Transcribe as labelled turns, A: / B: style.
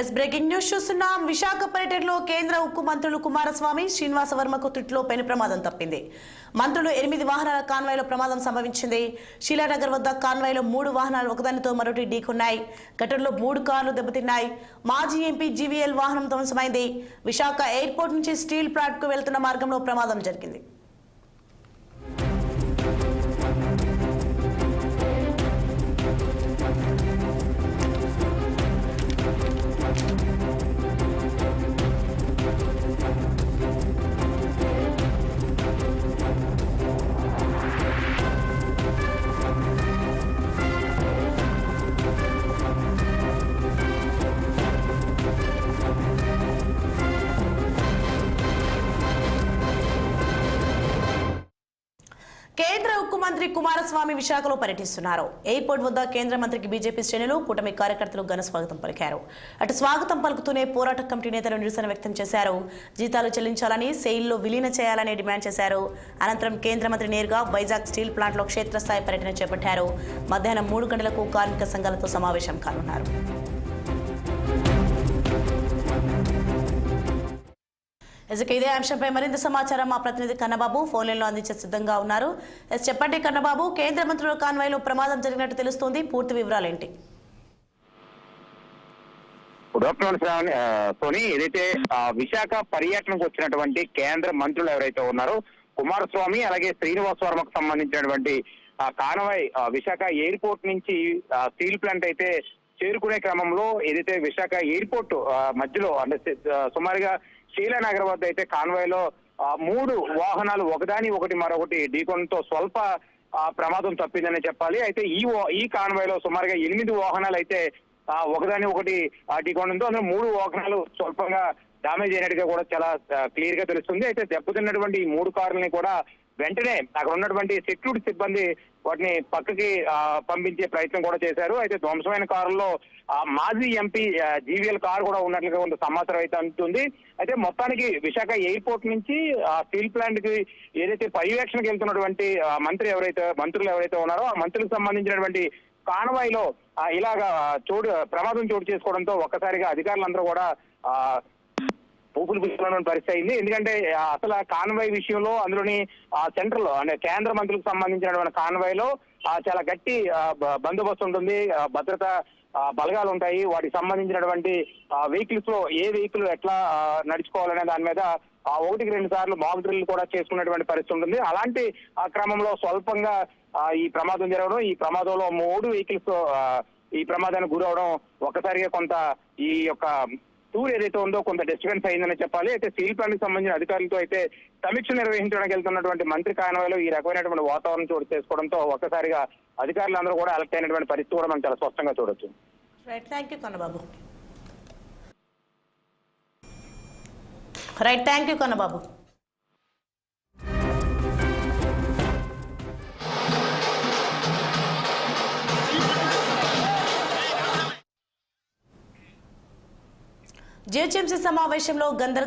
A: Yes breaking news చూస్తున్నాం. విశాఖ పర్యటనలో కేంద్ర ఉక్కు మంత్రులు కుమారస్వామి శ్రీనివాస వర్మకు తుట్లో పెను ప్రమాదం తప్పింది. మంత్రులు ఎనిమిది వాహనాల కాన్వాయ్లో ప్రమాదం సంభవించింది. శీలానగర్ వద్ద కాన్వాయ్లో మూడు వాహనాలు ఒకదానితో మరొకటి ఢీకొన్నాయి. ఘటనలో మూడు కార్లు దెబ్బతిన్నాయి. మాజీ ఎంపీ జీవీఎల్ వాహనం ధ్వంసమైంది. విశాఖ ఎయిర్పోర్ట్ నుంచి స్టీల్ ప్లాంట్కు వెళ్తున్న మార్గంలో ప్రమాదం జరిగింది. కేంద్ర ఉక్కు మంత్రి కుమారస్వామి విశాఖలో పర్యటిస్తున్నారు. ఎయిర్పోర్ట్ వద్ద కేంద్ర మంత్రికి బీజేపీ శ్రేణులు కూటమి కార్యకర్తలు ఘన స్వాగతం పలికారు. అటు స్వాగతం పలుకుతూనే పోరాట కమిటీ నేతలు నిరసన వ్యక్తం చేశారు. జీతాలు చెల్లించాలని సెయిల్లో విలీన చేయాలని డిమాండ్ చేశారు. అనంతరం కేంద్ర మంత్రి నేరుగా వైజాగ్ స్టీల్ ప్లాంట్లో క్షేత్రస్థాయి పర్యటన చేపట్టారు. మధ్యాహ్నం మూడు గంటలకు కార్మిక సంఘాలతో సమావేశం కానున్నారు. ఇక ఇదే అంశంపై మరింత సమాచారం మా ప్రతినిధి కన్నబాబు. ఫోన్ అందించే సిద్ధంగా ఉన్నారు. చెప్పండి కన్నబాబు కేంద్ర మంత్రుల కాన్వాయ్లో ప్రమాదం జరిగినట్టు తెలుస్తోంది. పూర్తి వివరాలు ఏంటి
B: గుడ్ ఆఫ్టర్నూన్ సోని ఏదైతే విశాఖ పర్యటనకు వచ్చినటువంటి కేంద్ర మంత్రులు ఎవరైతే ఉన్నారో కుమారస్వామి అలాగే శ్రీనివాస్ వర్మకు సంబంధించినటువంటి కానవాయ్ విశాఖ ఎయిర్పోర్ట్ నుంచి స్టీల్ ప్లాంట్ అయితే చేరుకునే క్రమంలో ఏదైతే విశాఖ ఎయిర్పోర్ట్ మధ్యలో అంటే సుమారుగా శీలానగర్ వద్ద అయితే కాన్వాయ్లో మూడు వాహనాలు ఒకదాని ఒకటి మరొకటి ఢీకొనతో స్వల్ప ప్రమాదం తప్పిందని చెప్పాలి. అయితే ఈ ఈ కాన్వాయ్లో సుమారుగా ఎనిమిది వాహనాలు అయితే ఒకదాని ఒకటి ఢీకొనడంతో అందులో మూడు వాహనాలు స్వల్పంగా డామేజ్ అయినట్టుగా కూడా చాలా క్లియర్గా తెలుస్తుంది. అయితే దెబ్బతిన్నటువంటి ఈ మూడు కార్లని కూడా వెంటనే అక్కడ ఉన్నటువంటి సెక్యూరిటీ సిబ్బంది వాటిని పక్కకి పంపించే ప్రయత్నం కూడా చేశారు. అయితే ధ్వంసమైన కారులో ఆ, మాజీ ఎంపీ జీవీఎల్ కారు కూడా ఉన్నట్లుగా కొంత సమాచారం అయితే అందుతుంది. అయితే మొత్తానికి విశాఖ ఎయిర్పోర్ట్ నుంచి ఆ, స్టీల్ ప్లాంట్కి ఏదైతే పర్యవేక్షణకు వెళ్తున్నటువంటి మంత్రి ఎవరైతే మంత్రులు ఎవరైతే ఉన్నారో ఆ మంత్రులకు సంబంధించినటువంటి కానవాయిలో ఇలాగా చోటు ప్రమాదం చోటు చేసుకోవడంతో ఒక్కసారిగా అధికారులందరూ కూడా ఊపులు ఊపిరి పరిస్థితి అయింది. ఎందుకంటే అసలు ఆ కాన్వాయ్ విషయంలో అందులోని ఆ సెంట్రల్ అంటే కేంద్ర మంత్రులకు సంబంధించినటువంటి కాన్వాయ్లో ఆ, చాలా గట్టి బందోబస్తు ఉంటుంది. భద్రత బలగాలు ఉంటాయి. వాటికి సంబంధించినటువంటి వెహికల్స్లో ఏ వెహికల్ ఎట్లా నడుచుకోవాలనే దాని మీద ఆ, ఒకటికి రెండు సార్లు మాక్ డ్రిల్ కూడా చేసుకున్నటువంటి పరిస్థితి ఉంటుంది. అలాంటి ఆ క్రమంలో స్వల్పంగా ఈ ప్రమాదం జరగడం ఈ ప్రమాదంలో మూడు వెహికల్స్ ఈ ప్రమాదానికి గురవడం ఒక్కసారిగా కొంత ఈ యొక్క టూర్ ఏదైతే ఉందో కొంత డిస్టర్బెన్స్ అయిందని చెప్పాలి. అయితే స్టీల్ ప్లాంట్కి సంబంధించిన అధికారులతో అయితే సమీక్ష నిర్వహించడానికి వెళ్తున్నటువంటి మంత్రి కాన్వాయ్లో ఈ రకమైనటువంటి వాతావరణం చోటు చేసుకోవడంతో ఒక్కసారిగా అధికారులందరూ కూడా అలర్ట్ అయినటువంటి పరిస్థితి కూడా మనం చాలా స్పష్టంగా చూడొచ్చు.
A: Right thank you Kannababu right thank you GHMC సమావేశంలో గందరగోళం